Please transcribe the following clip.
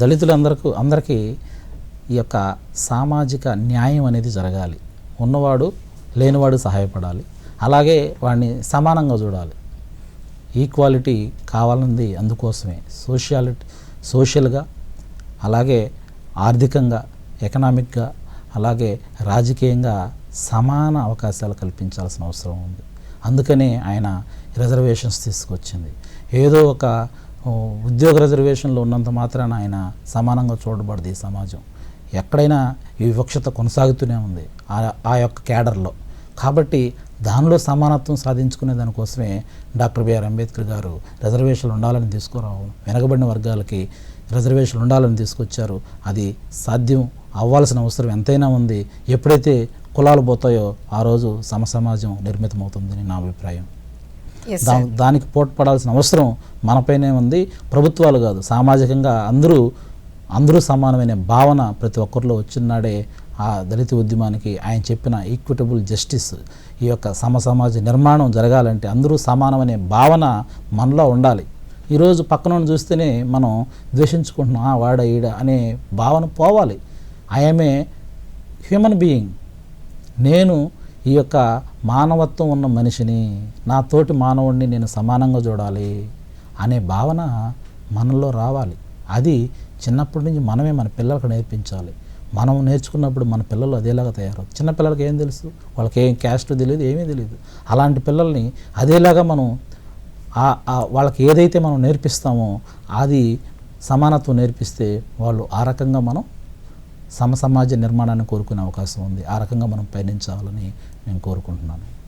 దళితులందరికీ అందరికీ ఈ యొక్క సామాజిక న్యాయం అనేది జరగాలి. ఉన్నవాడు లేనివాడు సహాయపడాలి. అలాగే వాడిని సమానంగా చూడాలి. ఈక్వాలిటీ కావాలన్నది అందుకోసమే. సోషియాలిటీ సోషల్గా అలాగే ఆర్థికంగా ఎకనామిక్గా అలాగే రాజకీయంగా సమాన అవకాశాలు కల్పించాల్సిన అవసరం ఉంది. అందుకనే ఆయన రిజర్వేషన్స్ తీసుకొచ్చింది. ఏదో ఒక ఉద్యోగ రిజర్వేషన్లో ఉన్నంత మాత్రాన ఆయన సమానంగా చూడబడదు ఈ సమాజం. ఎక్కడైనా ఈ వివక్షత కొనసాగుతూనే ఉంది ఆ- ఆ యొక్క క్యాడర్లో. కాబట్టి దానిలో సమానత్వం సాధించుకునే దానికోసమే డాక్టర్ బిఆర్ అంబేద్కర్ గారు రిజర్వేషన్లు ఉండాలని తీసుకురావడం వెనకబడిన వర్గాలకి రిజర్వేషన్లు ఉండాలని తీసుకొచ్చారు. అది సాధ్యం అవ్వాల్సిన అవసరం ఎంతైనా ఉంది. ఎప్పుడైతే కులాలు పోతాయో ఆ రోజు సమసమాజం నిర్మితమవుతుందని నా అభిప్రాయం. దా దానికి పోట్పడాల్సిన అవసరం మనపైనే ఉంది. ప్రభుత్వాలు కాదు సామాజికంగా అందరూ అందరూ సమానమైన భావన ప్రతి ఒక్కరిలో వచ్చినాడే ఆ దళిత ఉద్యమానికి ఆయన చెప్పిన ఈక్విటబుల్ జస్టిస్ ఈ యొక్క సమ సమాజ నిర్మాణం జరగాలంటే అందరూ సమానమనే భావన మనలో ఉండాలి. ఈరోజు పక్కన చూస్తేనే మనం ద్వేషించుకుంటున్నాం "ఆ, వాడ ఈడ అనే భావన పోవాలి. ఐఎమ్ ఏ హ్యూమన్ బీయింగ్ నేను ఈ యొక్క మానవత్వం ఉన్న మనిషిని నా తోటి మానవుడిని నేను సమానంగా చూడాలి అనే భావన మనలో రావాలి. అది చిన్నప్పటి నుంచి మనమే మన పిల్లలకు నేర్పించాలి. మనం నేర్చుకున్నప్పుడు మన పిల్లలు అదేలాగా తయారు చిన్న పిల్లలకి ఏం తెలుసు? వాళ్ళకి ఏం క్యాస్ట్ తెలియదు ఏమీ తెలియదు అలాంటి పిల్లల్ని అదేలాగా మనం వాళ్ళకి ఏదైతే మనం నేర్పిస్తామో అది సమానత్వం నేర్పిస్తే వాళ్ళు ఆ రకంగా మనం సమసమాజ నిర్మాణాన్ని కోరుకునే అవకాశం ఉంది. ఆ రకంగా మనం పయనించాలని నేను కోరుకుంటున్నాను.